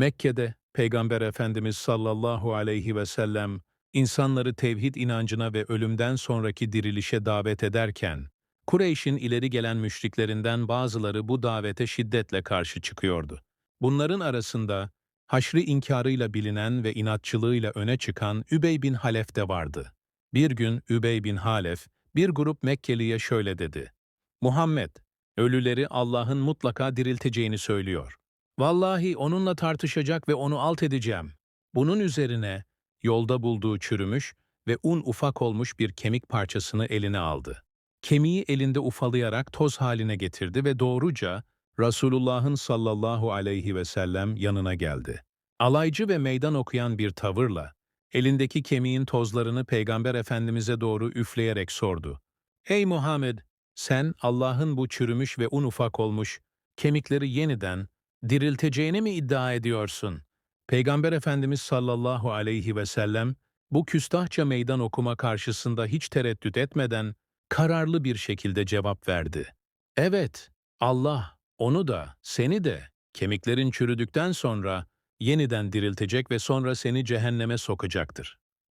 Mekke'de Peygamber Efendimiz sallallahu aleyhi ve sellem insanları tevhid inancına ve ölümden sonraki dirilişe davet ederken, Kureyş'in ileri gelen müşriklerinden bazıları bu davete şiddetle karşı çıkıyordu. Bunların arasında haşri inkarıyla bilinen ve inatçılığıyla öne çıkan Übey bin Halef de vardı. Bir gün Übey bin Halef, bir grup Mekkeliye şöyle dedi. Muhammed, ölüleri Allah'ın mutlaka dirilteceğini söylüyor. Vallahi onunla tartışacak ve onu alt edeceğim. Bunun üzerine yolda bulduğu çürümüş ve un ufak olmuş bir kemik parçasını eline aldı. Kemiği elinde ufalayarak toz haline getirdi ve doğruca Resulullah'ın sallallahu aleyhi ve sellem yanına geldi. Alaycı ve meydan okuyan bir tavırla, elindeki kemiğin tozlarını Peygamber Efendimiz'e doğru üfleyerek sordu. Ey Muhammed! Sen Allah'ın bu çürümüş ve un ufak olmuş kemikleri yeniden dirilteceğini mi iddia ediyorsun? Peygamber Efendimiz sallallahu aleyhi ve sellem bu küstahça meydan okuma karşısında hiç tereddüt etmeden kararlı bir şekilde cevap verdi. Evet, Allah onu da, seni de kemiklerin çürüdükten sonra yeniden diriltecek ve sonra seni cehenneme sokacaktır.